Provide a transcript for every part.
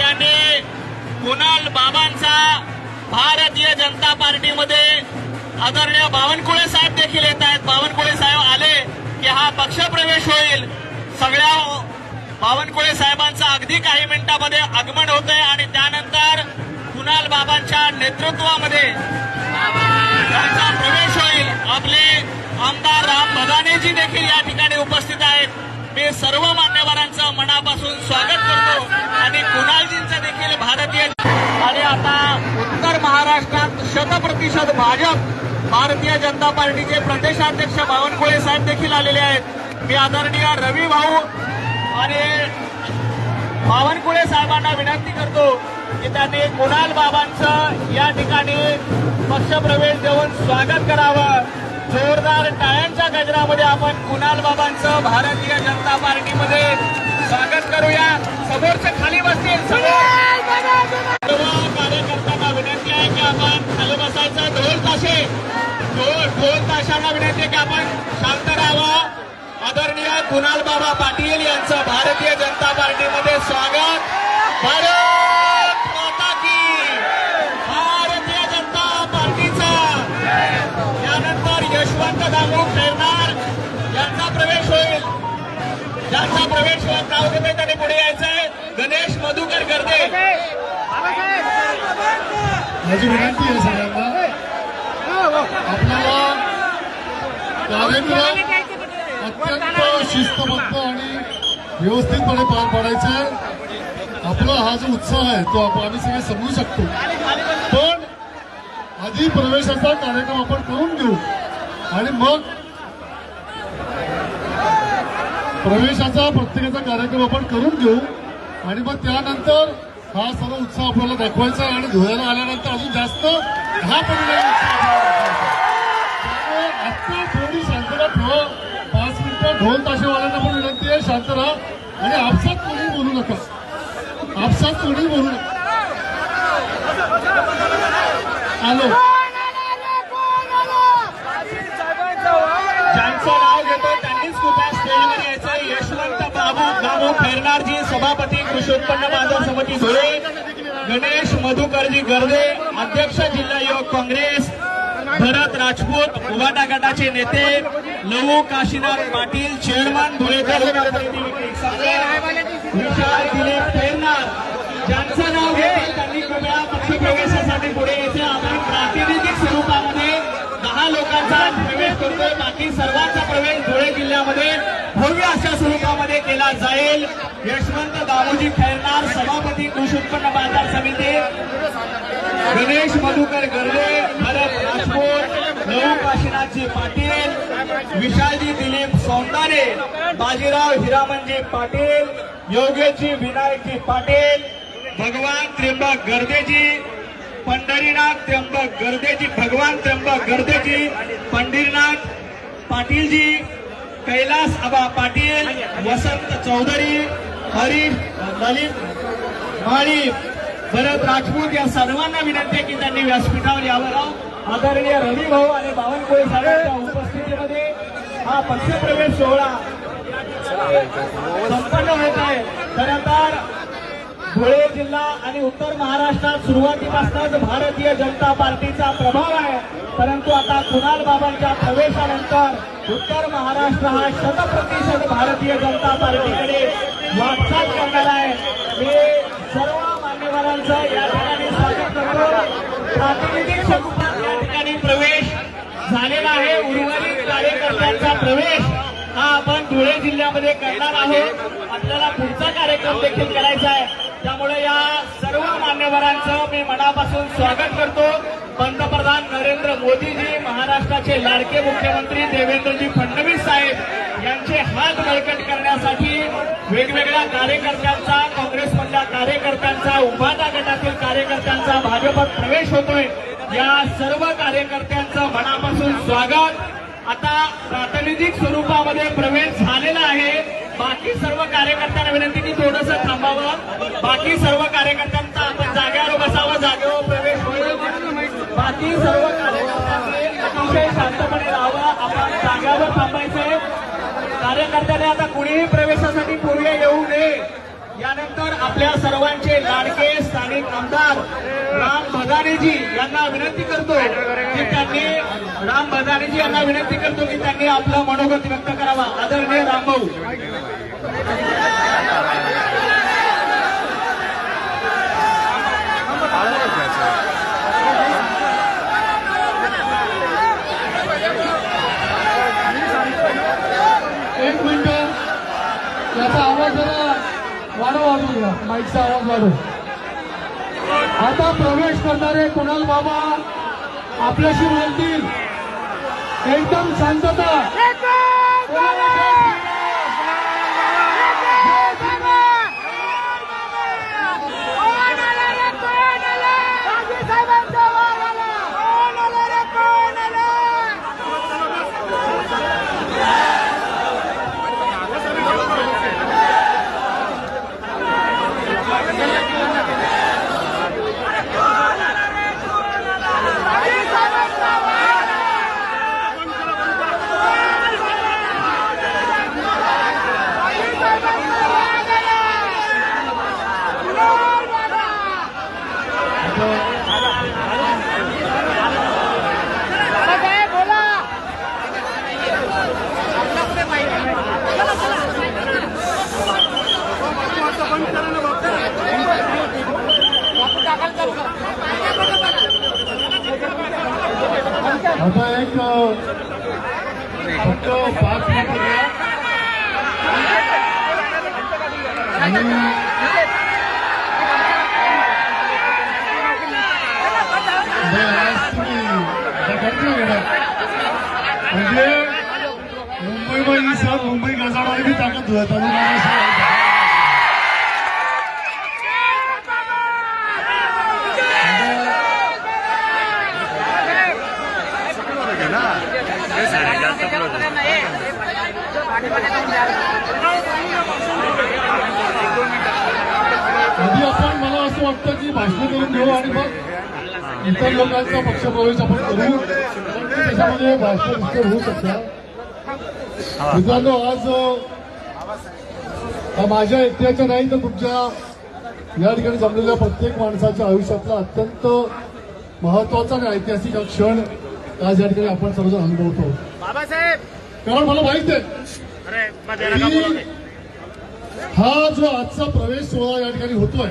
त्यांनी कुणाल बाबांचा भारतीय जनता पार्टीमध्ये आदरणीय बावनकुळे साहेब देखील येत आहेत. बावनकुळे साहेब आले की हा पक्षप्रवेश होईल. सगळ्या बावनकुळे साहेबांचं अगदी काही मिनिटांमध्ये आगमन होत आहे आणि त्यानंतर कुणाल बाबांच्या नेतृत्वामध्ये त्यांचा प्रवेश होईल. आपले आमदार राम भदानेजी देखील या ठिकाणी उपस्थित आहेत. मी सर्व मान्यवरांचं मनापासून स्वागत करतो आणि कुणालजींचं देखील भारतीय आणि आता उत्तर महाराष्ट्रात शतप्रतिशत भाजप भारतीय जनता पार्टीचे प्रदेशाध्यक्ष बावनकुळे साहेब देखील आलेले आहेत. मी आदरणीय रवी भाऊ आणि बावनकुळे साहेबांना विनंती करतो की त्यांनी कुणाल बाबांचं या ठिकाणी पक्षप्रवेश देऊन स्वागत करावं. जोरदार टाळ्यांच्या गजरामध्ये आपण कुणाल बाबांचं भारतीय जनता पार्टीमध्ये स्वागत करूया. समोरचे खाली बसतील सर्व कार्यकर्त्यांना विनंती आहे की आपण खाली बसायचं. ढोल ताशे. ढोल ढोल ताशांना विनंती आहे की आपण शांत राहावं. आदरणीय कुणाल बाबा पाटील यांचं भारतीय जनता पार्टीमध्ये स्वागत. भारत! ज्यांचा प्रवेश होत त्यांनी पुढे यायचंय गणेश मधुकर गर्दे. माझी विनंती आहे सगळ्यांना. आपल्याला कार्यक्रम अत्यंत शिस्तबद्ध आणि व्यवस्थितपणे पार पाडायचं आहे. आपला हा जो उत्साह आहे तो आपण आम्ही सगळे समजू शकतो. पण आधी प्रवेशाचा कार्यक्रम आपण करून घेऊ. आणि मग प्रवेशाचा प्रत्येकाचा कार्यक्रम आपण करून घेऊ. आणि मग त्यानंतर हा सर्व उत्साह आपल्याला दाखवायचा आहे आणि धुळ्याला आल्यानंतर अजून जास्त हा परिणाम त्यामुळे आत्ता थोडी शांतता ठेवा. पाच मिनिटं ढोल ताशेवाल्यांना पण विनंती आहे शांत राहा. आणि आपसात कोणी बोलू नका. आपसात कोणी बोलू नका. आलो. सभापती कृषी उत्पन्न बाजार समिती धुळे गणेश मधुकरजी गर्दे अध्यक्ष जिल्हा युवक काँग्रेस भरत राजपूत उभाटा गटाचे नेते लहू काशीनाथ पाटील चेअरमन धुळे तालुका विशाल दिलीप खैरनार ज्यांचं नाव घेतील त्यांनी कुबळा पक्षप्रवेशासाठी पुढे येते आपण प्रातिनिधिक स्वरूपामध्ये दहा लोकांचा प्रवेश करतोय. बाकी सर्वांचा प्रवेश धुळे जिल्ह्यामध्ये भव्य अशा स्वरूपामध्ये केला जाईल. यशवंत दामोजी खैरनार सभापती कृषी उत्पन्न बाजार समिती. गणेश मधुकर गर्वे भरत राजपूत नऊ काशीनाथजी पाटील विशालजी दिलीप सौंदारे बाजीराव हिरामनजी पाटील योगेशजी विनायकजी पाटील भगवान त्र्यंबक गर्देजी पंढरीनाथ त्र्यंबक गर्देची भगवान त्र्यंबक गर्देची. पंढरीनाथ पाटीलजी कैलास आबा पाटील वसंत चौधरी हरीश ललित माळी भरत राजपूत या सर्वांना विनंती आहे की त्यांनी व्यासपीठावर यावं. राव आदरणीय रवी भाऊ आणि बावनकुळे साहेबांच्या उपस्थितीमध्ये हा पक्षप्रवेश सोहळा संपन्न होत आहे. खरं तर धुळे जिल्हा आणि उत्तर महाराष्ट्रात सुरुवातीपासूनच भारतीय जनता पार्टीचा प्रभाव आहे. परंतु आता कुणाल बाबांच्या प्रवेशानंतर उत्तर महाराष्ट्र हा शतप्रतिशत भारतीय जनता पार्टीकडे वाटचाल करणार आहे. मी सर्व मान्यवरांचं या ठिकाणी स्वागत करतो. प्रातिनिधिक स्वरूपात या ठिकाणी प्रवेश झालेला आहे. उर्वरित कार्यकर्त्यांचा प्रवेश हा आपण धुळे जिल्ह्यामध्ये करणार आहोत. आपल्याला पुढचा कार्यक्रम देखील करायचा आहे. त्यामुळे या सर्व मान्यवरांचं मी मनापासून स्वागत करतो. पंतप्रधान नरेंद्र मोदीजी महाराष्ट्राचे लाडके मुख्यमंत्री देवेंद्रजी फडणवीस साहेब यांचे हात बळकट करण्यासाठी वेगवेगळ्या कार्यकर्त्यांचा काँग्रेसमधल्या कार्यकर्त्यांचा उभाटा गटातील कार्यकर्त्यांचा भाजपात प्रवेश होतोय. या सर्व कार्यकर्त्यांचं मनापासून स्वागत. आता प्रातिनिधिक स्वरूपामध्ये प्रवेश झालेला आहे. बाकी सर्व कार्यकर्त्यांना विनंती की थोडंसं थांबावं. बाकी सर्व कार्यकर्त्यांचा आपण जागेवर बसावं जागेवर प्रवेश होईल. बाकी सर्व कार्यकर्त्यांनी अतिशय शांतपणे राहावं. आपण जाग्यावर थांबायचंय. कार्यकर्त्याने आता कुणीही प्रवेशासाठी पूर्वी येऊ नये. यानंतर आपल्या सर्वांचे लाडके बदानेजी यांना विनंती करतो की त्यांनी राम बदानेजी यांना विनंती करतो की त्यांनी आपलं मनोगत व्यक्त करावा. आदरणीय रामभाऊ. एक मिनिट. याचा आवाज जरा वाढव वाजू द्या माईकचा आवाज वाढव. आता प्रवेश करणारे कुणाल बाबा आपल्याशी बोलतील. एकदम शांतता. आता एक अ, फक्त पाच मिनिट घ्या आणि बरं, आज तुम्ही आता करता येणार. म्हणजे मुंबईमध्ये सर मुंबई गजाडावी बी ताकद होत अजून मला असं वाटतं. आधी आपण मला असं वाटतं की भाषण करून घेऊ आणि मग इतर लोकांचा पक्षप्रवेश आपण करू. त्याच्यामध्ये भाषण होऊ शकतं. मित्रांनो आज हा माझ्या एकट्याच्या नाही तर तुमच्या या ठिकाणी जमलेल्या प्रत्येक माणसाच्या आयुष्यातला अत्यंत महत्त्वाचा आणि ऐतिहासिक क्षण आज या ठिकाणी आपण सर्वजण अनुभवतो. बाबासाहेब! कारण मला माहीत आहे हा जो आजचा प्रवेश सोहळा या ठिकाणी होतोय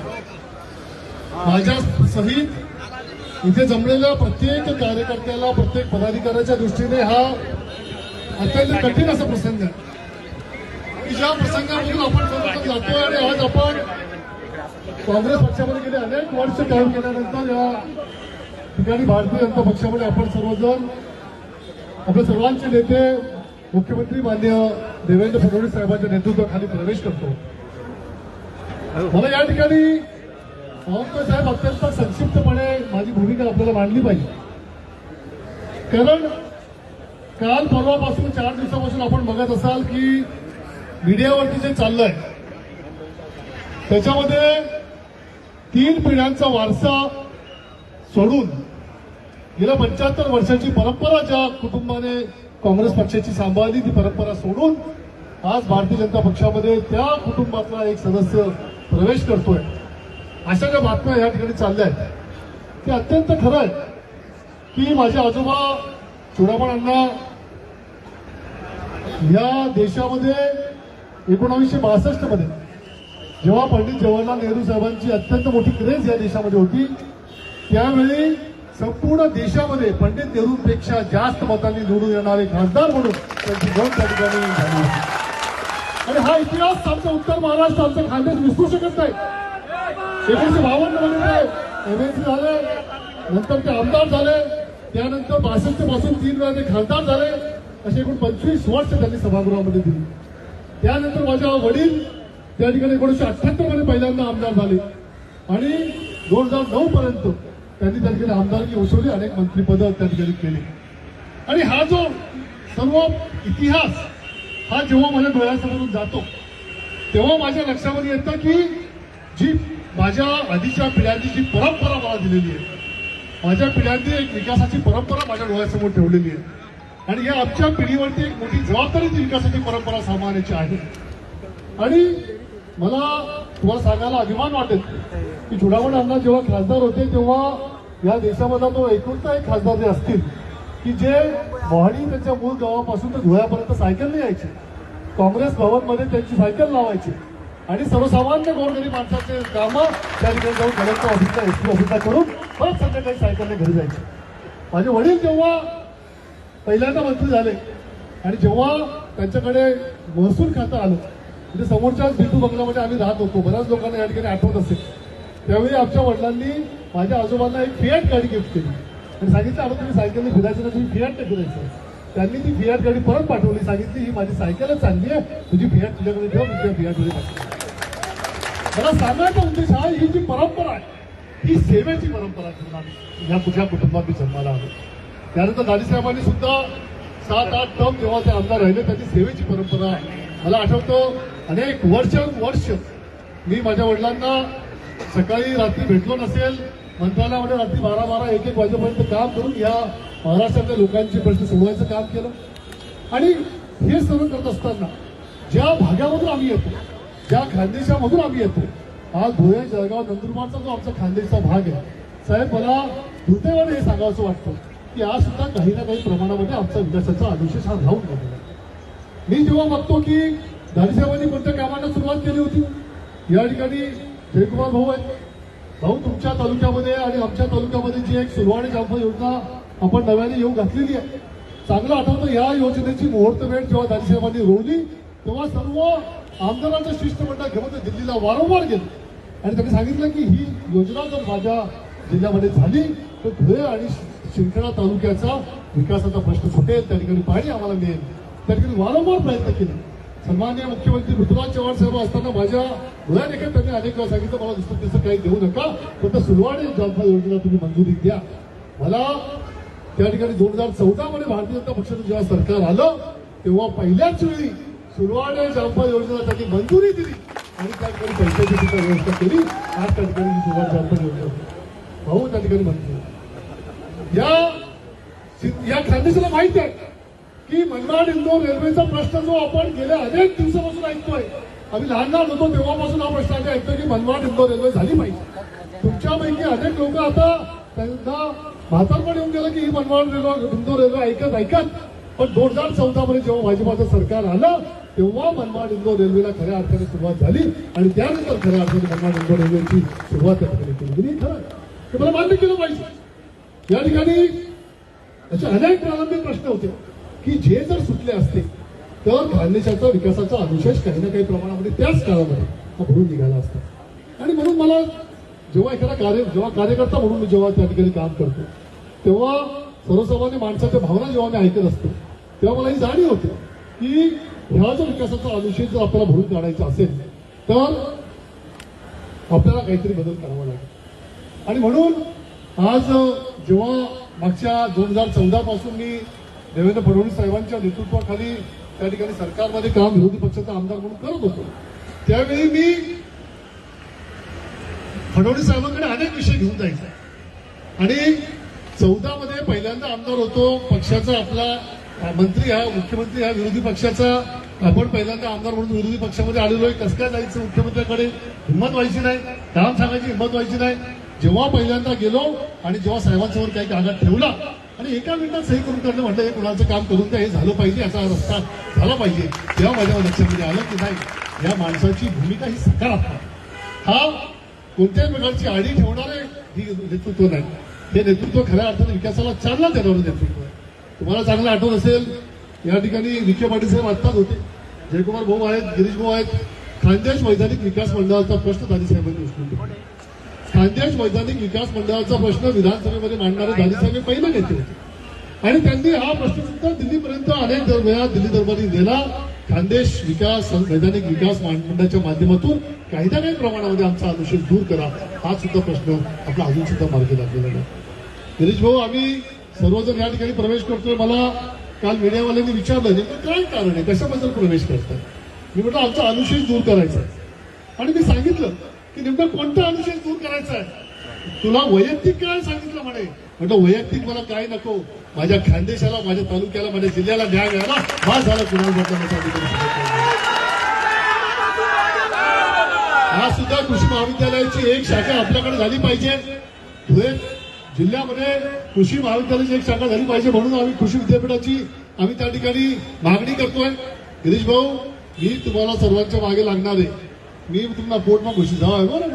माझ्या सहित इथे जमलेल्या प्रत्येक कार्यकर्त्याला प्रत्येक पदाधिकाऱ्याच्या दृष्टीने हा अत्यंत कठीण असा प्रसंग आहे. की ज्या प्रसंगामधून आपण जातोय आणि आज आपण काँग्रेस पक्षामध्ये गेले अनेक वर्ष काम केल्यानंतर या ठिकाणी भारतीय जनता पक्षामध्ये आपण सर्वजण आपल्या सर्वांचे नेते मुख्यमंत्री मान्य देवेंद्र फडणवीस साहेबांच्या नेतृत्वाखाली प्रवेश करतो. मला या ठिकाणी सावंत साहेब अत्यंत संक्षिप्तपणे माझी भूमिका आपल्याला मांडली पाहिजे. कारण काल परवापासून चार दिवसापासून आपण बघत असाल की मीडियावरती जे चाललंय त्याच्यामध्ये तीन पिढ्यांचा वारसा सोडून गेल्या पंच्याहत्तर वर्षाची परंपरा ज्या कुटुंबाने काँग्रेस पक्षाची सांभाळली ती परंपरा सोडून आज भारतीय जनता पक्षामध्ये त्या कुटुंबातला एक सदस्य प्रवेश करतोय. अशा ज्या बातम्या या ठिकाणी चालल्या आहेत ते अत्यंत खरं आहे की माझे आजोबा चुडामण या देशामध्ये एकोणावीसशे बासष्टमध्ये जेव्हा पंडित जवाहरलाल नेहरू साहेबांची अत्यंत मोठी क्रेज या देशामध्ये होती त्यावेळी संपूर्ण देशामध्ये पंडित नेहरूंपेक्षा जास्त मतांनी निवडून येणारे खासदार म्हणून त्यांची निवड त्या ठिकाणी झाली आणि हा इतिहास आमचा उत्तर महाराष्ट्र आमचा खानदेश विसरू शकत नाही. एकोणीशे बावन्नमध्ये एमएनसी झाले नंतर ते आमदार झाले त्यानंतर बासष्टपासून तीन वेळा ते खासदार झाले असे एकूण पंचवीस वर्ष त्यांनी सभागृहामध्ये दिली. त्यानंतर माझ्या वडील त्या ठिकाणी एकोणीशे अठ्ठ्याहत्तरमध्ये पहिल्यांदा आमदार झाले. आणि दोन हजार नऊ पर्यंत त्यांनी त्या ठिकाणी आमदारकी उसवली अनेक मंत्रिपद त्या ठिकाणी केली. आणि हा जो सर्व इतिहास हा जेव्हा माझ्या डोळ्यासमोरून जातो तेव्हा माझ्या लक्षामध्ये येतं की जी माझ्या आधीच्या पिढ्यांनी जी परंपरा मला दिलेली आहे माझ्या पिढ्यांनी एक विकासाची परंपरा माझ्या डोळ्यासमोर ठेवलेली आहे. आणि या आमच्या पिढीवरती एक मोठी जबाबदारी ती विकासाची परंपरा सांभाळण्याची आहे. आणि मला तुम्हाला सांगायला अभिमान वाटेल की चुडामण अण्णा जेव्हा खासदार होते तेव्हा या देशामधला तो एकुलता एक खासदार जे असतील की जे वाहणी त्यांच्या मूळ गावापासून ते धुळ्यापर्यंत सायकलने यायचे. काँग्रेस भवनमध्ये त्यांची सायकल लावायची. आणि सर्वसामान्य गोरगरीब माणसाचे कामं त्या ठिकाणी जाऊन कलेक्टर ऑफिसला एस पी ऑफिसला करून परत संध्याकाळी सायकलने घरी जायचे. माझे वडील जेव्हा पहिल्यांदा मंत्री झाले आणि जेव्हा त्यांच्याकडे महसूल खातं आलं म्हणजे समोरच्याच बिंदू बंगल्यामध्ये आम्ही राहत होतो बऱ्याच लोकांना या ठिकाणी आठवत असेल. त्यावेळी आमच्या वडिलांनी माझ्या आजोबांना एक फियाट गाडी गिफ्ट केली. आणि सांगितलं आपण तुम्ही सायकलने फिरायचं ना तुम्ही फियाट फिरायचं त्यांनी ती फियाट गाडी परत पाठवली सांगितली ही माझी सायकलच चालली आहे. तुझी फियाट तुझ्याकडे ठेव तुझ्या फियाटमध्ये पाठवली मला सांगायचा उद्देश हा ही जी परंपरा आहे ही सेवेची परंपरा आहे कुणाला. या कुठल्या कुटुंबात मी जन्माला आलो. त्यानंतर दादीसाहेबांनी सुद्धा सात आठ टर्म जेव्हा ते आमदार राहिले त्याची सेवेची परंपरा मला आठवतं अनेक वर्ष वर्ष मी माझ्या वडिलांना सकाळी रात्री भेटलो नसेल मंत्रालयामध्ये रात्री बारा बारा एक एक वाजेपर्यंत काम करून या महाराष्ट्रातल्या लोकांचे प्रश्न सोडवायचं काम केलं आणि हे सर्व करत असताना ज्या भागामधून आम्ही येतो ज्या खानदेशामधून आम्ही येतो आज धुळे जळगाव नंदुरबारचा जो आमचा खानदेशचा भाग आहे साहेब मला दुर्दैवाने हे सांगावंसं वाटतं की आज सुद्धा काही ना काही प्रमाणामध्ये आमचा विकासाचा अनुशेष हा राहून गेलेला आहे. मी जेव्हा बघतो की दादीसाहेबांनी कोणत्या कामांना सुरुवात केली होती या ठिकाणी जयकुमार भाऊ आहेत भाऊ तुमच्या तालुक्यामध्ये आणि आमच्या तालुक्यामध्ये जी एक सुरवाणी जांभा योजना आपण नव्याने येऊ घातलेली आहे. चांगलं आठवतं या योजनेची मुहूर्तमेढ जेव्हा दादासाहेबांनी रोवली तेव्हा सर्व आमदारांचं शिष्टमंडळ घेऊन ते दिल्लीला वारंवार गेलं. आणि त्यांनी सांगितलं की ही योजना जर माझ्या जिल्ह्यामध्ये झाली तर धुळे आणि शिंदखेडा तालुक्याचा विकासाचा प्रश्न सुटेल त्या ठिकाणी पाणी आम्हाला मिळेल. त्या ठिकाणी वारंवार प्रयत्न केले. सन्मान्य मुख्यमंत्री पृथ्वीराज चव्हाण साहेब असताना माझ्या डोळ्यात देखील त्यांनी अनेक वेळा सांगितलं मला दुसरं तिसरं काही देऊ नका. फक्त सुरवाडी जालना योजना तुम्ही मंजुरी द्या. मला त्या ठिकाणी दोन हजार चौदा मध्ये भारतीय जनता पक्षाचं जेव्हा सरकार आलं तेव्हा पहिल्याच वेळी सुरवाडे जांभा योजना त्यांनी मंजुरी दिली आणि त्या ठिकाणी पैशाची सुद्धा व्यवस्था केली. आज त्या ठिकाणी सुरवाड जांभा योजना भाऊ त्या ठिकाणी मंजूर या या खानदेशाला माहिती आहे. की मनमाड इंदोर रेल्वेचा प्रश्न जो आपण गेल्या अनेक दिवसापासून ऐकतोय आम्ही लहान लहान होतो तेव्हापासून हा प्रश्न आम्ही ऐकतोय की मनमाड इंदोर रेल्वे झाली पाहिजे तुमच्यापैकी अनेक लोक आता त्यांना म्हातारपण येऊन गेलं की ही मनमाड रेल्वे इंदोर रेल्वे ऐकत ऐकत पण दोन हजार चौदा मध्ये जेव्हा भाजपाचं सरकार आलं तेव्हा मनमाड इंदोर रेल्वेला खऱ्या अर्थाने सुरुवात झाली आणि त्यानंतर खऱ्या अर्थाने मनमाड इंदोर रेल्वेची सुरुवात त्या ठिकाणी केली गेली. खरं आहे. हे मला मान्य केलं पाहिजे या ठिकाणी असे अनेक प्रारंभिक प्रश्न होते की जे जर सुटले असते तर खानदेशाचा विकासाचा अनुशेष काही ना काही प्रमाणामध्ये त्याच काळामध्ये हा भरून निघाला असता. आणि म्हणून मला जेव्हा एखादा कार्य जेव्हा कार्यकर्ता म्हणून मी जेव्हा त्या ठिकाणी काम करतो तेव्हा सर्वसामान्य माणसाच्या भावना जेव्हा मी ऐकत असतो तेव्हा मला ही जाणीव होते की ह्या जो विकासाचा अनुशेष जर आपल्याला भरून काढायचा असेल तर आपल्याला काहीतरी बदल करावा लागेल. आणि म्हणून आज जेव्हा मागच्या दोन हजार चौदा पासून मी देवेंद्र फडणवीस साहेबांच्या नेतृत्वाखाली त्या ठिकाणी सरकारमध्ये काम विरोधी पक्षाचा आमदार म्हणून करत होतो. त्यावेळी मी फडणवीस साहेबांकडे अनेक विषय घेऊन जायचा. आणि चौदा मध्ये पहिल्यांदा आमदार होतो पक्षाचा आपला मंत्री हा मुख्यमंत्री हा विरोधी पक्षाचा. आपण पहिल्यांदा आमदार म्हणून विरोधी पक्षामध्ये आलेलो आहे. कसं काय जायचं मुख्यमंत्र्याकडे? हिंमत व्हायची नाही. काम सांगायची हिंमत व्हायची नाही. जेव्हा पहिल्यांदा गेलो आणि जेव्हा साहेबांसमोर काही कागद ठेवला आणि एका मिनिटात सही करून काढलं म्हटलं हे कुणाचं काम करून द्या हे झालं पाहिजे याचा रस्ता झाला पाहिजे. तेव्हा माझ्या लक्षामध्ये आलं की नाही या माणसाची भूमिका ही सकारात्मक. हा कोणत्याही प्रकारची आडी ठेवणारे ही नेतृत्व नाही. हे नेतृत्व खऱ्या अर्थाने विकासाला चालना देणारं नेतृत्व आहे. तुम्हाला चांगलं आठवत असेल या ठिकाणी विखे पाटील साहेब आत्ताच होते. जयकुमार भाऊ आहेत गिरीश भाऊ आहेत. खानदेश वैधानिक विकास मंडळाचा प्रश्न दादी साहेबांनी उचलून खानदेश वैधानिक विकास मंडळाचा प्रश्न विधानसभेमध्ये मांडणारे दादी साहेब हे पहिले नेते. होते आणि त्यांनी हा प्रश्न सुद्धा दिल्लीपर्यंत अनेक दर- वेळा दिल्ली दरबारी नेला. खानदेश विकास वैधानिक विकास मंडळाच्या माध्यमातून काही ना काही प्रमाणामध्ये आमचा अनुशेष दूर करा. हा सुद्धा प्रश्न आपला अजून सुद्धा मार्गी लागलेला नाही. गिरीश भाऊ आम्ही सर्वजण या ठिकाणी प्रवेश करतोय. मला काल मीडियावाल्यांनी विचारलं नेमकं काय कारण आहे? कशाबद्दल प्रवेश करताय? मी म्हटलं आमचा अनुशेष दूर करायचा आणि मी सांगितलं की नेमका कोणता अनुशेष दूर करायचा आहे तुला वैयक्तिक काय सांगितलं म्हणे? म्हटलं वैयक्तिक मला काय नको? माझ्या खानदेशाला माझ्या तालुक्याला माझ्या जिल्ह्याला न्याय मिळाला. हा झाला कुणाल हा सुद्धा कृषी महाविद्यालयाची एक शाखा आपल्याकडे झाली पाहिजे. धुळे जिल्ह्यामध्ये कृषी महाविद्यालयाची एक शाखा झाली पाहिजे म्हणून आम्ही कृषी विद्यापीठाची आम्ही त्या ठिकाणी मागणी करतोय. गिरीश भाऊ मी तुम्हाला सर्वांच्या मागे लागणार आहे. मी तुम्हाला पोटમાં घुसी जावा बरं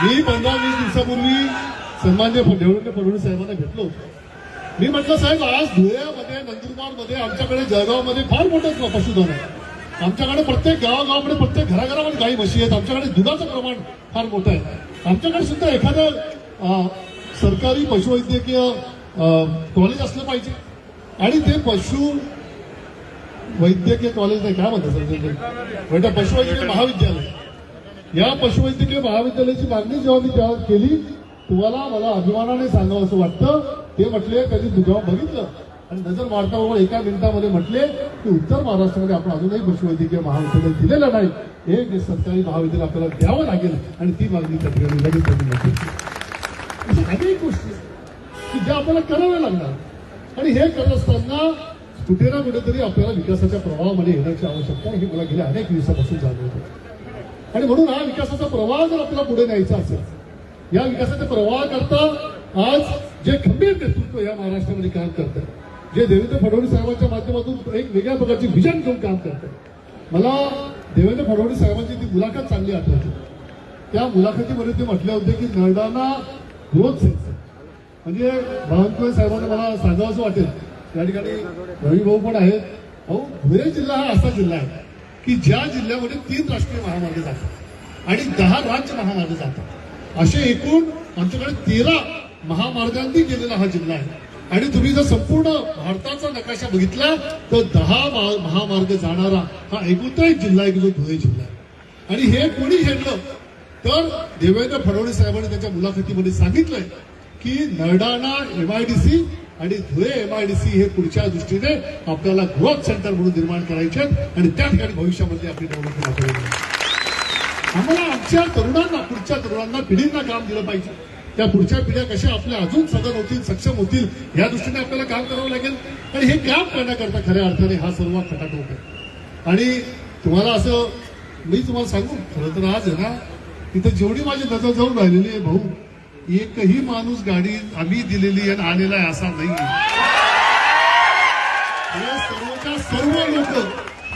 हे मी पंधरा वीस दिवसापूर्वी सन्मान्य देवेंद्र फडणवीस साहेबांना भेटलो होतो. मी म्हटलं साहेब आज धुळ्यामध्ये नंदुरबारमध्ये आमच्याकडे जळगावमध्ये फार मोठं पशुधन आहे. आमच्याकडे प्रत्येक गावागावामध्ये प्रत्येक घराघरामध्ये गाई म्हशी आहेत. आमच्याकडे दुधाचं प्रमाण फार मोठं आहे. आमच्याकडे सुद्धा एखादं सरकारी पशुवैद्यकीय कॉलेज असलं पाहिजे. आणि ते पशु वैद्यकीय कॉलेज नाही काय म्हणतात सर म्हणजे पशुवैद्यकीय महाविद्यालय. या पशुवैद्यकीय महाविद्यालयाची मागणी जेव्हा मी जेव्हा केली तुम्हाला मला अभिमानाने सांगावं असं वाटतं. ते म्हटले त्यांनी जेव्हा बघितलं. आणि नजर मारता एका मिनिटामध्ये म्हटले की उत्तर महाराष्ट्रामध्ये आपण अजूनही पशुवैद्यकीय महाविद्यालय दिलेलं नाही. हे जे सरकारी महाविद्यालय आपल्याला द्यावं लागेल आणि ती मागणी त्या ठिकाणी लगेच त्यांनी म्हटली. अशा अनेक गोष्टी की ज्या आपल्याला कराव्या लागणार. आणि हे करत असताना कुठे ना कुठेतरी आपल्याला विकासाच्या प्रवाहामध्ये येण्याची आवश्यकता ही मला गेल्या अनेक दिवसापासून जाणवत आणि म्हणून हा विकासाचा प्रवाह जर आपल्याला पुढे न्यायचा असेल या विकासाच्या प्रवाहाकरता आज जे खंबीर नेतृत्व या महाराष्ट्रामध्ये काम करतात जे देवेंद्र फडणवीस साहेबांच्या माध्यमातून एक वेगळ्या प्रकारची विजन घेऊन काम करतात मला देवेंद्र फडणवीस साहेबांची ती मुलाखत चांगली आठवते. त्या मुलाखतीमध्ये ते म्हटले होते की नरडांना ग्रोथ सेन्स म्हणजे बावनकुळे साहेबांना मला सांगावं असं वाटेल त्या ठिकाणी रवी भाऊ पण आहेत. भाऊ धुळे जिल्हा हा असा जिल्हा आहे की ज्या जिल्ह्यामध्ये तीन राष्ट्रीय महामार्ग जातात आणि दहा राज्य महामार्ग जातात. असे एकूण आमच्याकडे तेरा महामार्गांनी गेलेला हा जिल्हा आहे. आणि तुम्ही जर संपूर्ण भारताचा नकाशा बघितला तर दहा मा- महामार्ग जाणारा हा एकूणता एक जिल्हा आहे की जो धुळे जिल्हा आहे. आणि हे कोणी घेतलं? तर देवेंद्र फडणवीस साहेबांनी त्याच्या मुलाखतीमध्ये सांगितलंय की नरडाणा एमआयडीसी आणि धुळे एमआयडीसी हे पुढच्या दृष्टीने आपल्याला ग्रोथ सेंटर म्हणून निर्माण करायचे आणि त्या ठिकाणी भविष्यामध्ये आपली डेव्हलपमेंट आपल्याला आम्हाला आमच्या तरुणांना पुढच्या तरुणांना पिढींना काम दिलं पाहिजे. त्या पुढच्या पिढ्या कशा आपल्या अजून सदन होतील सक्षम होतील या दृष्टीने आपल्याला काम करावं लागेल. आणि हे काम करण्याकरता खऱ्या अर्थाने हा सर्व खटाटोप आहे. आणि तुम्हाला असं मी तुम्हाला सांगू खरं तर आज आहे ना तिथे जेवढी माझी नजर जाऊन राहिलेली आहे भाऊ एकही माणूस गाडी आम्ही दिलेली आणि आलेला आहे असा नाही हे सर्वच्या सर्व लोक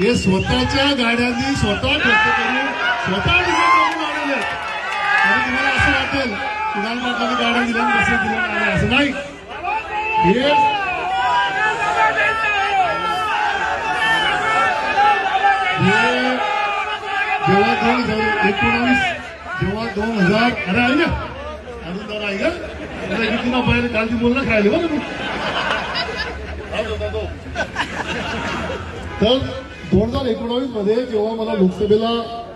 हे स्वतःच्या गाड्यांनी स्वतः खर्च करून स्वतः डिझेल करून आलेले आणि तुम्हाला असं वाटेल कुणाल माताने गाड्या दिल्या आणि बसेस दिल्या असं नाही. हे जेव्हा दोन हजार एकोणावीस जेव्हा दोन हजार अरे आहे ना? अजून आहे का किती ना पाहिजे काल ती बोलणं खायला बरं तू तर दोन हजार एकोणावीसमध्ये जेव्हा मला लोकसभेला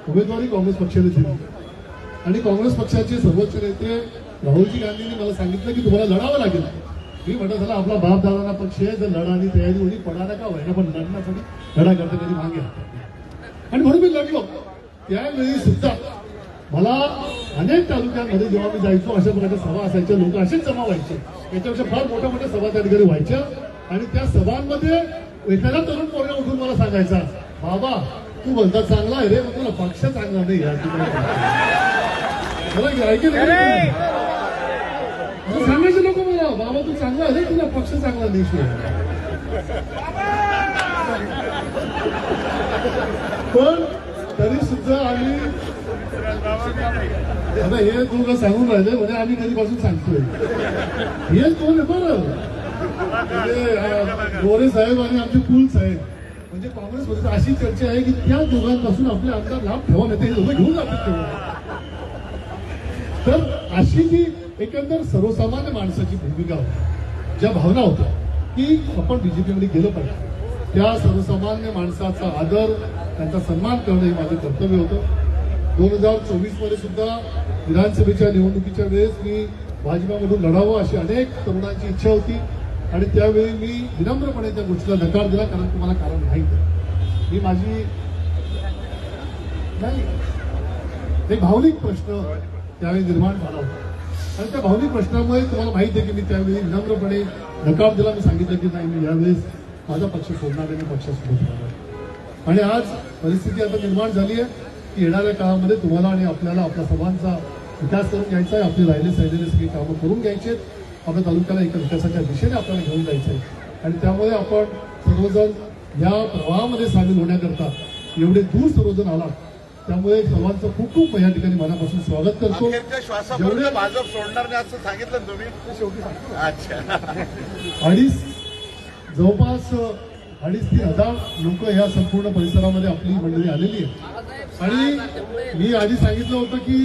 उमेदवारी काँग्रेस पक्षाने दिली. आणि काँग्रेस पक्षाचे सर्वोच्च नेते राहुलजी गांधींनी मला सांगितलं की तुम्हाला लढावं लागेल. मी म्हटलं झाला आपला बाप दादाना पक्ष आहे जर लढानी तयारी होती पडणार का व्हायला पण लढण्यासाठी लढा करता कधी मागे आणि म्हणून मी लढलो. त्यावेळी सुद्धा मला अनेक तालुक्यांमध्ये जेव्हा मी जायचो अशा प्रकारच्या सभा असायच्या. लोक असेच जमा व्हायचे. याच्यापेक्षा फार मोठ्या मोठ्या सभा त्या ठिकाणी व्हायच्या. आणि त्या सभांमध्ये एखादा तरुण पोरगा उठून मला सांगायचा बाबा तू म्हणता चांगला आहे रे तुला पक्ष चांगला नाही यार तू काय करतो?" मला ऐकेल सांगायचे लोक मला बाबा तू चांगला आहे रे तुला पक्ष चांगला नाही शिवाय." पण तरी सुद्धा आम्ही आता हे तू सांगून राहिले म्हणजे आम्ही कधीपासून सांगतोय. हे कोण आहे बरं? म्हणजे गोरे साहेब आणि आमचे कुल साहेब. म्हणजे काँग्रेसमध्ये तर अशी चर्चा आहे की त्या दोघांपासून आपले आमदार लाभ ठेवा नाही ते घेऊन जातात तेव्हा तर अशी जी एकंदर सर्वसामान्य माणसाची भूमिका होती ज्या भावना होत्या की आपण बीजेपीमध्ये गेलं पाहिजे. त्या सर्वसामान्य माणसाचा आदर त्यांचा सन्मान करणं हे माझं कर्तव्य होतं. दोन हजार चोवीसमध्ये सुद्धा विधानसभेच्या निवडणुकीच्या वेळेस मी भाजपामधून लढावं अशी अनेक तरुणांची इच्छा होती. आणि त्यावेळी मी विनम्रपणे त्या गोष्टीला नकार दिला कारण तुम्हाला कारण नाही मी माझी नाही. एक भावनिक प्रश्न त्यावेळी निर्माण झाला होता. आणि त्या भावनिक प्रश्नामुळे तुम्हाला माहिती आहे की मी त्यावेळी विनम्रपणे नकार दिला. मी सांगितलं की नाही मी यावेळेस माझा पक्ष सोडणार आहे मी पक्षासोबत राहणार आणि आज परिस्थिती आता निर्माण झाली आहे. येणाऱ्या काळामध्ये तुम्हाला आणि आपल्याला आपल्या सर्वांचा विकास करून घ्यायचा आहे. आपली राहिले साहिलेली सगळी कामं करून घ्यायची आहेत. आपल्या तालुक्याला एका विकासाच्या दिशेने आपल्याला घेऊन जायचं आहे. आणि त्यामुळे आपण सर्वजण या प्रवाहामध्ये सामील होण्याकरता एवढे दूर सर्वजण आलात. त्यामुळे सर्वांचं खूप खूप या ठिकाणी मनापासून स्वागत करतो. जेवढे भाजप सोडणार नाही असं सांगितलं तुम्ही. अच्छा. अडीच जवळपास अडीच तीन हजार लोक ह्या संपूर्ण परिसरामध्ये आपली मंडळी आलेली आहे आणि मी आधी सांगितलं होतं की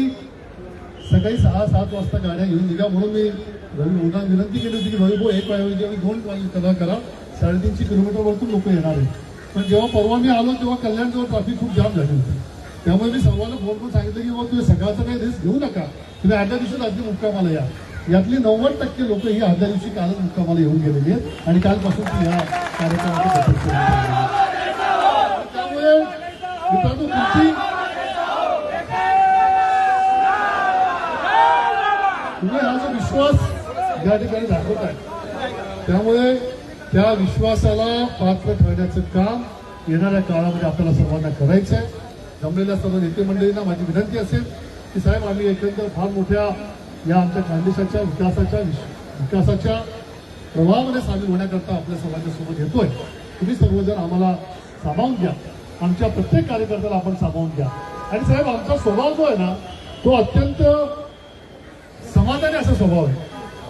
सकाळी सहा सात वाजता गाड्या घेऊन निघा म्हणून मी रवी भाऊंना विनंती केली होती की रवी भाऊ एक वेळेऐवजी आम्ही दोन वाजता करा करा साडेतीनशे किलोमीटरवरतून लोक येणार आहेत. पण जेव्हा परवा मी आलो तेव्हा कल्याणजवळ ट्रॅफिक खूप जाम झाली होती. त्यामुळे मी सर्वांना फोन करून सांगितलं की बाबा तुम्ही सकाळचा काही रिस्क घेऊ नका. तुम्ही आदल्या दिवशी रात्री मुक्कामाला या. यातली नव्वद टक्के लोक ही आदल्या दिवशी कालच मुक्कामाला येऊन गेलेली आहेत. आणि कालपासून या कार्यक्रमाची त्यामुळे मित्रांनो तुमची तुम्ही हा जो विश्वास या ठिकाणी दाखवत आहे त्यामुळे त्या विश्वासाला पात्र ठरण्याचं काम येणाऱ्या काळामध्ये आपल्याला सर्वांना करायचं आहे जमलेल्या सर्व नेते मंडळींना माझी विनंती असेल की साहेब आम्ही एकंदर फार मोठ्या या आमच्या खानदेशाच्या विकासाच्या विकासाच्या प्रवाहामध्ये सामील होण्याकरता आपल्या सर्वांच्या सोबत येतोय. तुम्ही सर्वजण आम्हाला सामावून घ्या. आमच्या प्रत्येक कार्यकर्त्याला आपण सामावून घ्या. आणि साहेब आमचा स्वभाव जो आहे ना तो अत्यंत समाधानी असा स्वभाव आहे.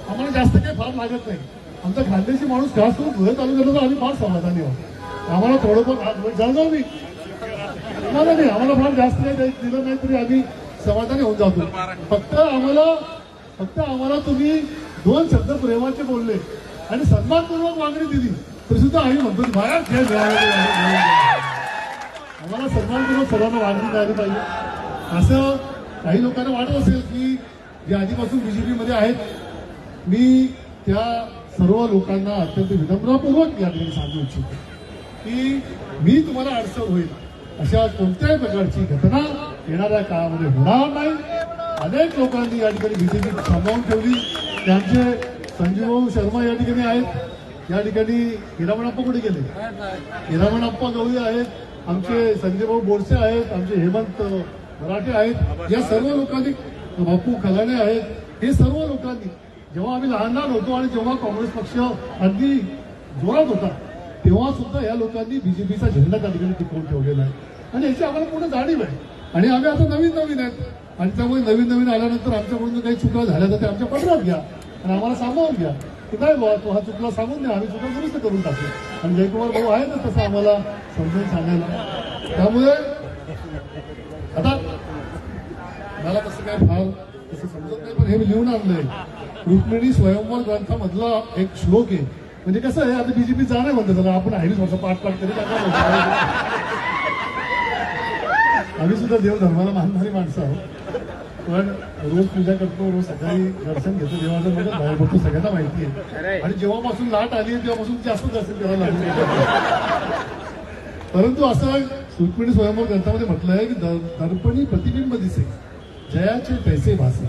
आम्हाला जास्त काही फार लागत नाही. आमचा खानदेशी माणूस खास करून धुळे तालुक्यात तर आम्ही फार समाधानी आहोत. आम्हाला थोडंफार पण म्हणजे मी. आम्हाला नाही आम्हाला फार जास्त नाही दिलं नाही तरी आम्ही समाधानी होऊन जातो. फक्त आम्हाला फक्त आम्हाला तुम्ही दोन शब्द प्रेमाचे बोलले आणि सन्मानपूर्वक मागणी दिली. तरी सुद्धा आम्ही म्हणतो बाहेर खेळ मिळाला आम्हाला सन्मानपूर्वक सर्वांना वागणी मिळाली पाहिजे. असं काही लोकांना वाटत असेल की जे आधीपासून बीजेपीमध्ये आहेत मी त्या सर्व लोकांना अत्यंत विनम्रपूर्वक या ठिकाणी सांगू इच्छितो की मी तुम्हाला अडचण होईल अशा कोणत्याही प्रकारची घटना येणाऱ्या काळामध्ये होणार नाही. अनेक लोकांनी या ठिकाणी बीजेपी सांभाळून ठेवली. त्यांचे संजीव भाऊ शर्मा या ठिकाणी आहेत. या ठिकाणी हिरामणप्पा कुठे गेले? हिरामणप्पा गवळी आहेत. आमचे संजयभाऊ बोरसे आहेत आमचे हेमंत मराठे आहेत. या सर्व लोकांनी बापू खलाणे आहेत. हे सर्व लोकांनी जेव्हा आम्ही लहान लहान होतो आणि जेव्हा काँग्रेस पक्ष अगदी जोरात होता तेव्हा सुद्धा या लोकांनी बीजेपीचा झेंडा त्या ठिकाणी टिकवून ठेवलेला आहे. आणि याची आम्हाला पूर्ण जाणीव आहे. आणि आम्ही आता नवीन नवीन आहेत. आणि त्यामुळे नवीन नवीन आल्यानंतर आमच्याकडून काही चुका झाल्या तर ते आमच्या पत्रात घ्या आणि आम्हाला सामावून घ्या. की काय बाबा तू हा चुकला सांगून द्या आम्ही चुका दुरुस्त करून टाकू. आणि जयकुमार भाऊ आहे ना तसं आम्हाला समजून सांगायला. त्यामुळे आता मला तसं काय फार तसं समजत नाही पण हे मी लिहून आणलंय. रुक्मिणी स्वयंवर ग्रंथामधला एक श्लोक आहे. म्हणजे कसं आहे आता बीजेपी जाणार म्हणतो त्याला आपण आहे थोडंसं पाठ पाठ करीत आम्ही सुद्धा देव धर्माला मानणारी माणसं आहोत. पण रोज पूजा करतो रोज सकाळी दर्शन घेतो देवाचं मध्ये बाहेर पडतो सगळ्यांना माहिती आहे. आणि जेव्हापासून लाट आली तेव्हापासून जास्त दर्शन करायला लागले. परंतु असं रुक्मिणी स्वयंवर ग्रंथामध्ये म्हटलं आहे की दर- दर्पणी प्रतिबिंब दिसे जयाचे पैसे भासे.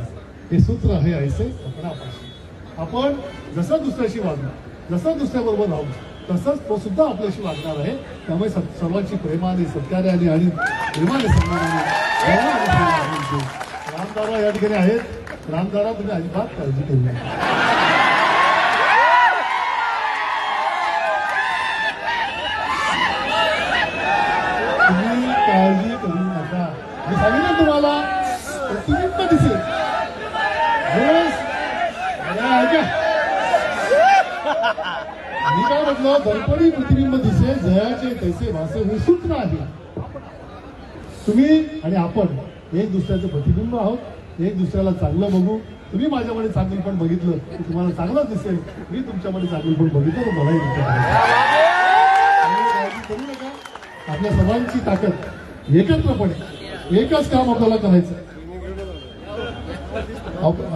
हे सूत्र आहे ऐसे अपनापाशी आपण जसं दुसऱ्याशी वागू जसं दुसऱ्याबरोबर राहू तसंच तो सुद्धा आपल्याशी वागणार आहे. त्यामुळे सर्वांची प्रेमाने सत्कार्याने आणि प्रेमाने सन्मानाने प्रेमाने रामदारा या ठिकाणी आहेत. रामदारा तुम्ही अजिबात काळजी करू नका. तुम्ही काळजी करू नका. मी सांगितलं तुम्हाला प्रतिबिंब दिसेल. मी काय म्हटलं दर्पणी प्रतिबिंब दिसेल जयाचे तैसे भासे हे सूत्र आहे. तुम्ही आणि आपण एक दुसऱ्याचं प्रतिबिंब आहोत एक दुसऱ्याला चांगलं बघू. तुम्ही माझ्यामध्ये चांगलं पण बघितलं की तुम्हाला चांगलं दिसेल. मी तुमच्यामध्ये चांगलं पण बघितलं तर मलाही करू नका. आपल्या सर्वांची ताकद एकत्रपणे एकच काम आपल्याला करायचं.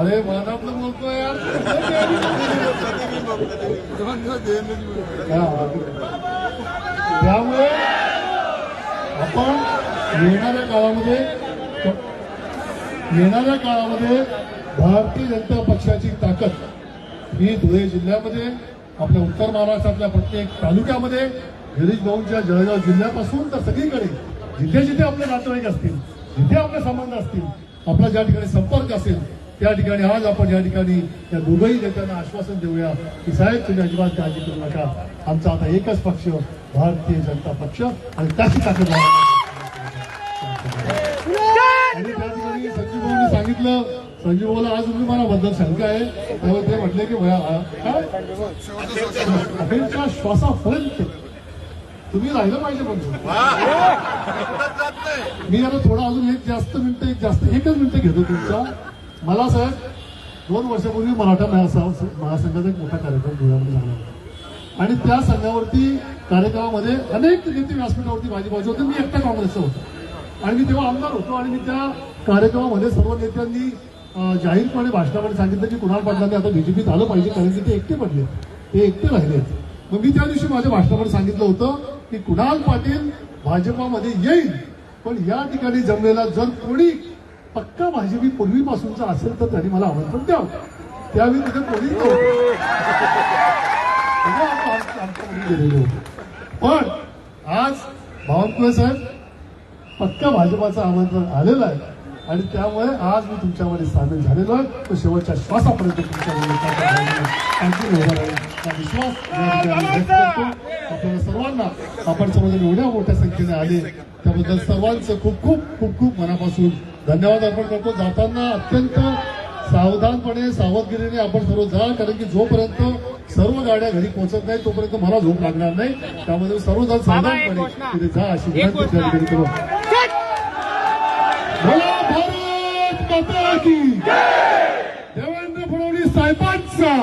अरे मनातलं बोलतोय यार. त्यामुळे आपण येणाऱ्या काळामध्ये येणाऱ्या काळामध्ये भारतीय जनता पक्षाची ताकद ही धुळे जिल्ह्यामध्ये आपल्या उत्तर महाराष्ट्रातल्या प्रत्येक तालुक्यामध्ये गिरीश भाऊंच्या जळगाव जिल्ह्यापासून तर सगळीकडे जिथे जिथे आपले नातेवाईक असतील जिथे आपले संबंध असतील आपला ज्या ठिकाणी संपर्क असेल त्या ठिकाणी आज आपण या ठिकाणी या दोघंही नेत्यांना आश्वासन देऊया की साहेब तुम्ही अजिबात काळजी करू नका. आमचा आता एकच पक्ष भारतीय जनता पक्ष आणि त्याची ताकद सांगितलं. संजीव बोला आज तुम्ही मला बद्दल शंका आहे. त्यामुळे ते म्हटले की भया अखेरच्या श्वासापर्यंत तुम्ही राहिलं पाहिजे पण मी आता थोडा अजून एक जास्त मिनिटं एक जास्त एकच मिनिटं घेतो तुमचा. मला साहेब दोन वर्षापूर्वी मराठा महासंघाचा एक मोठा कार्यक्रम धुळ्यामध्ये झाला होता. आणि त्या संघावरती कार्यक्रमामध्ये अनेक नेते व्यासपीठावरती माझी बाजू होते. मी एकटा काँग्रेसचा होतो. आणि मी तेव्हा आमदार होतो आणि मी त्या कार्यक्रमामध्ये सर्व नेत्यांनी जाहीरपणे भाषणामध्ये सांगितलं की कुणाल पाटलांनी आता बीजेपीत आलं पाहिजे कारण की ते एकटे पडले ते एकटे राहिले मग मी त्या दिवशी माझ्या भाषणामध्ये सांगितलं होतं की कुणाल पाटील भाजपामध्ये येईल पण या ठिकाणी जमलेला जर कोणी पक्का भाजपी पूर्वीपासूनचा असेल तर त्यांनी मला आमंत्रण द्यावं. त्यावेळी तिथे कोणीच नव्हतं. म्हणजे पण आज बावनकुळे साहेब पक्का भाजपाचं आमंत्रण आलेलं आहे. आणि त्यामुळे आज मी तुमच्यामध्ये सामील झालेलो आहे. तो शेवटच्या श्वासापर्यंत तुमच्यामध्ये हा विश्वास आपल्याला सर्वांना आपण सर्वजण एवढ्या मोठ्या संख्येने आले. त्याबद्दल सर्वांचं खूप खूप खूप खूप मनापासून धन्यवाद अर्पण करतो. जाताना अत्यंत सावधानपणे सावधगिरीने आपण सर्व जा कारण की जोपर्यंत सर्व गाड्या घरी पोहोचत नाही तोपर्यंत मला झोप लागणार नाही. त्यामध्ये सर्वजण सावधानपणे तिथे जा अशी विनंती माता की देवेंद्र फडणवीस साहेबांचा.